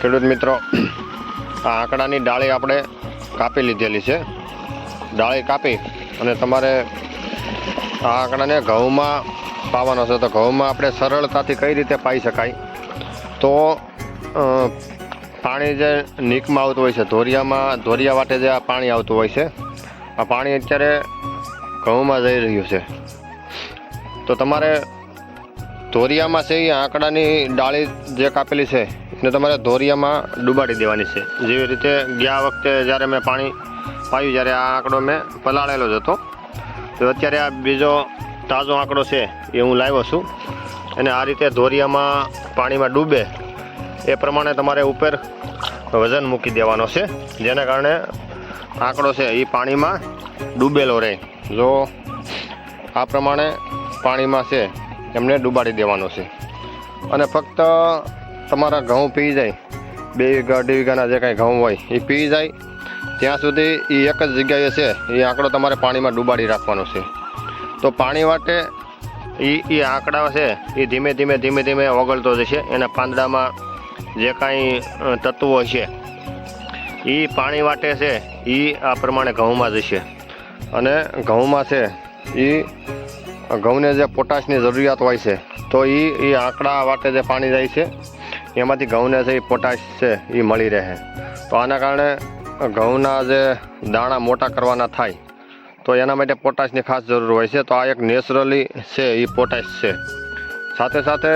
ખેડૂત મિત્રો, આ આંકડાની ડાળી આપણે કાપી લીધેલી છે. ડાળી કાપી અને તમારે આ આંકડાને ઘઉંમાં પાવાનો છે. તો ઘઉંમાં આપણે સરળતાથી કઈ રીતે પાઈ શકાય? તો પાણી જે નીકમાં આવતું હોય છે, ધોરિયામાં, ધોરિયા વાટે જે આ પાણી આવતું હોય છે, આ પાણી અત્યારે ઘઉંમાં જઈ રહ્યું છે. તો તમારે ધોરિયામાં છે એ આંકડાની ડાળી જે કાપેલી છે, એને તમારે ધોરિયામાં ડૂબાડી દેવાની છે. જેવી રીતે ગયા વખતે જ્યારે મેં પાણી પાયું, જ્યારે આ આંકડો મેં પલાળેલો જ હતો. તો અત્યારે આ બીજો તાજો આંકડો છે એ હું લાવ્યો છું. અને આ રીતે ધોરિયામાં પાણીમાં ડૂબે એ પ્રમાણે તમારે ઉપર વજન મૂકી દેવાનો છે. જેના કારણે આંકડો છે એ પાણીમાં ડૂબેલો રહે. જો આ પ્રમાણે પાણીમાં છે એમને ડૂબાડી દેવાનો છે. અને ફક્ત તમારા ઘઉં પી જાય. બે વીઘા, અઢી વીઘાના જે કાંઈ ઘઉં હોય એ પી જાય. ત્યાં સુધી એ એક જ જગ્યાએ છે એ આંકડો તમારે પાણીમાં ડૂબાડી રાખવાનો છે. તો પાણી માટે એ એ આંકડા છે એ ધીમે ધીમે ધીમે ધીમે ઓગળતો જશે. એના પાંદડામાં જે કાંઈ તત્વો છે એ પાણી વાટે છે એ આ પ્રમાણે ઘઉંમાં જશે. અને ઘઉંમાં છે એ ઘઉંને જે પોટાશની જરૂરિયાત હોય છે, તો એ એ આંકડા વાટે જે પાણી જાય છે, એમાંથી ઘઉંને છે એ પોટાશ છે એ મળી રહે. તો આના કારણે ઘઉંના જે દાણા મોટા કરવાના થાય, તો એના માટે પોટાશની ખાસ જરૂર હોય છે. તો આ એક નેચરલી છે એ પોટાશ છે. સાથે સાથે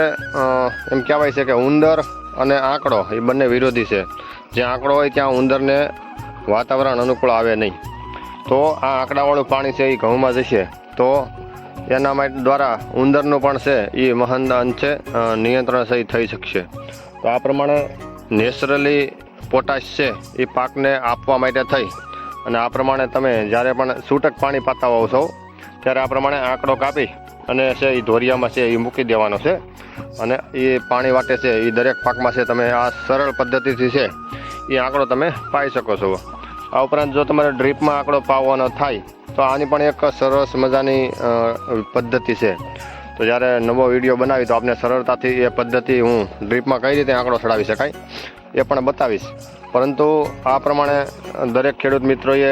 એમ કહેવાય છે કે ઉંદર અને આંકડો એ બંને વિરોધી છે. જે આંકડો હોય ત્યાં ઉંદરને વાતાવરણ અનુકૂળ આવે નહીં. તો આ આંકડાવાળું પાણી છે એ ઘઉંમાં જશે. તો એના માટે દ્વારા ઉંદરનું પણ છે એ મહંત અંશે નિયંત્રણ સહી થઈ શકશે. તો આ પ્રમાણે નેચરલી પોટાશ છે એ પાકને આપવા માટે થઈ. અને આ પ્રમાણે તમે જ્યારે પણ છૂટક પાણી પાતા હોવ છો, ત્યારે આ પ્રમાણે આંકડો કાપી અને છે એ ધોરિયામાં છે એ મૂકી દેવાનો છે. અને એ પાણી વાટે છે એ દરેક પાકમાં છે તમે આ સરળ પદ્ધતિથી છે એ આંકડો તમે પાઈ શકો છો. આ ઉપરાંત જો તમારે ડ્રીપમાં આંકડો પાવાનો થાય તો આની પણ એક સરસ મજાની પદ્ધતિ છે. તો જ્યારે નવો વીડિયો બનાવી તો આપને સરળતાથી એ પદ્ધતિ હું ડ્રીપમાં કઈ રીતે આંકડો ચડાવી શકાય એ પણ બતાવીશ. પરંતુ આ પ્રમાણે દરેક ખેડૂત મિત્રોએ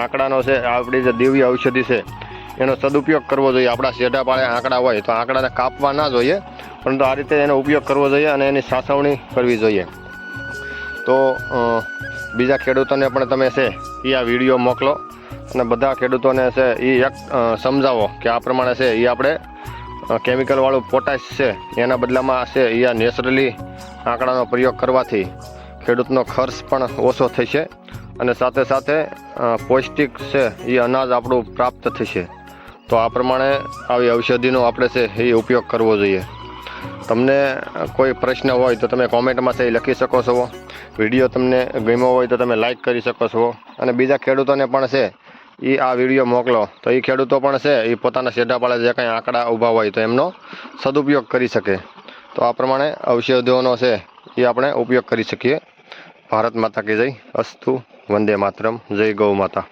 આંકડાનો છે, આપણી જે દિવ્ય ઔષધિ છે, એનો સદુપયોગ કરવો જોઈએ. આપણા શેઢા પાળે આંકડા હોય તો આંકડાને કાપવા ના જોઈએ, પરંતુ આ રીતે એનો ઉપયોગ કરવો જોઈએ અને એની સાસવણી કરવી જોઈએ. તો બીજા ખેડૂતોને પણ તમે છે, એ આ વીડિયો મોકલો. અને બધા ખેડૂતોને છે એ એક સમજાવો કે આ પ્રમાણે છે એ આપણે કેમિકલવાળું પોટાશ છે, એના બદલામાં છે એ આ નેચરલી આંકડાનો પ્રયોગ કરવાથી ખેડૂતનો ખર્ચ પણ ઓછો થશે અને સાથે સાથે પૌષ્ટિક છે એ અનાજ આપણું પ્રાપ્ત થશે. તો આ પ્રમાણે આવી ઔષધિનો આપણે છે એ ઉપયોગ કરવો જોઈએ. તમને કોઈ પ્રશ્ન હોય તો તમે કોમેન્ટમાં છે એ લખી શકો છો. વીડિયો તમને ગમ્યો હોય તો તમે લાઈક કરી શકો છો. અને બીજા ખેડૂતોને પણ છે એ આ વીડિયો મોકલો. તો એ ખેડૂતો પણ છે એ પોતાના શેઢાપાળે જે કંઈ આંકડા ઊભા હોય તો એમનો સદુપયોગ કરી શકે. તો આ પ્રમાણે ઔષધિઓનો છે એ આપણે ઉપયોગ કરી શકીએ. ભારત માતા કે જય, અસ્તુ, વંદે માતરમ, જય ગૌ માતા.